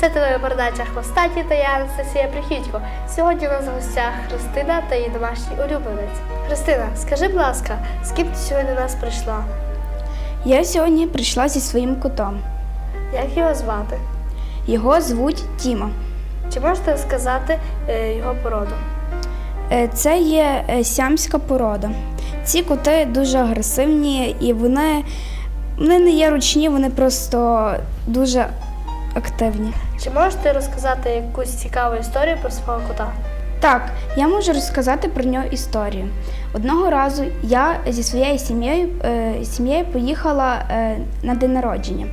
Це телепередача Хвостаті та я Анастасія Прихідько. Сьогодні у нас в гостях Христина та її домашній улюбленець. Христина, скажи, будь ласка, з ким ти сьогодні до нас прийшла? Я сьогодні прийшла зі своїм котом. Як його звати? Його звуть Тіма. Чи можете сказати е, його породу? Е, Це є е, сямська порода. Ці коти дуже агресивні і вони, вони не є ручні, вони просто дуже активні. Чи можете розказати якусь цікаву історію про свого кота? Так, я можу розказати про нього історію. Одного разу я зі своєю сім'єю е, сім'єю поїхала е, на день народження.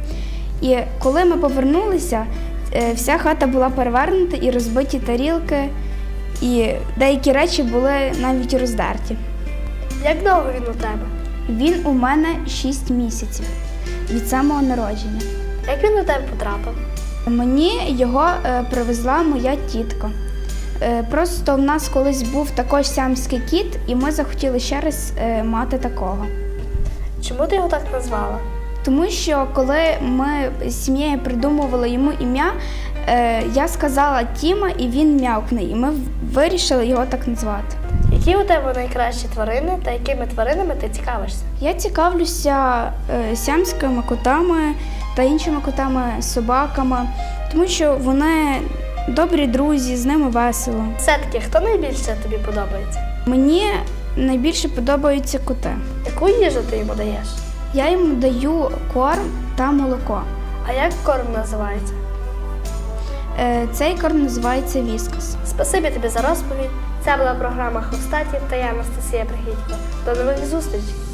І коли ми повернулися, е, вся хата була перевернута і розбиті тарілки, і деякі речі були навіть роздерті. Як довго він у тебе? Він у мене 6 місяців від самого народження. Як він до тебе потрапив? Мені його е, привезла моя тітка. Е, просто в нас колись був також сямський кіт, і ми захотіли ще раз е, мати такого. Чому ти його так назвала? Тому що коли ми з сім'єю придумували йому ім'я, я сказала Тіма, і він м'явкне, і ми вирішили його так назвати. Які у тебе найкращі тварини та якими тваринами ти цікавишся? Я цікавлюся сямськими котами та іншими котами, собаками, тому що вони добрі друзі, з ними весело. Все-таки, хто найбільше тобі подобається? Мені найбільше подобаються коти. Яку їжу ти йому даєш? Я йому даю корм та молоко. А як корм називається? Е, Цей корм називається віскас. Спасибі тобі за розповідь. Це була програма Хвостатів та я Анастасія Пригідько. До нових зустрічей!